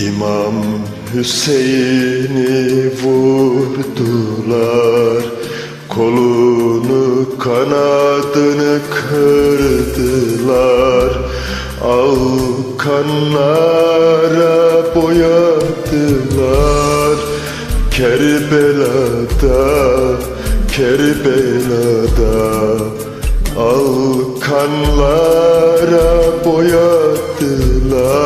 İmam Hüseyin'i vurdular. Kolunu kanadını kırdılar. Al kanlara boyadılar. Kerbela'da, Kerbela'da. Al kanlara boyadılar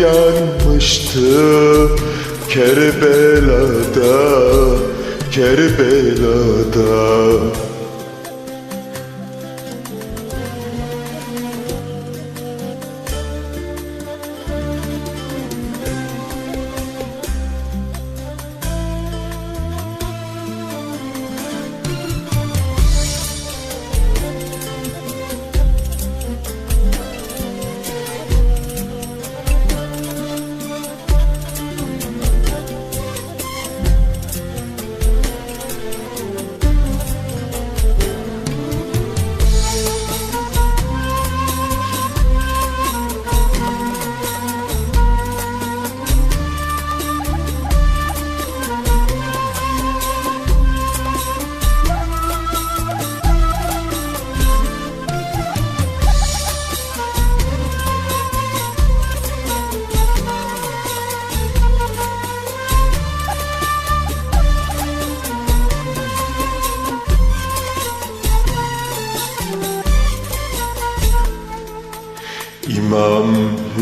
yanmıştı Kerbela'da, Kerbela'da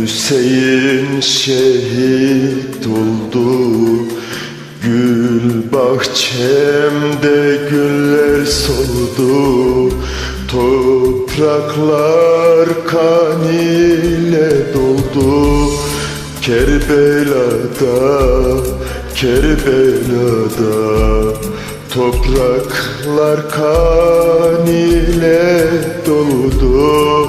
Hüseyin şehit oldu. Gül bahçemde güller soldu. Topraklar kan ile doldu. Kerbela'da, Kerbela'da Topraklar kan ile doldu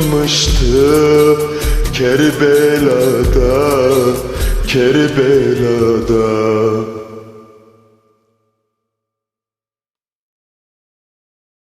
yanmıştı Kerbela'da, Kerbela'da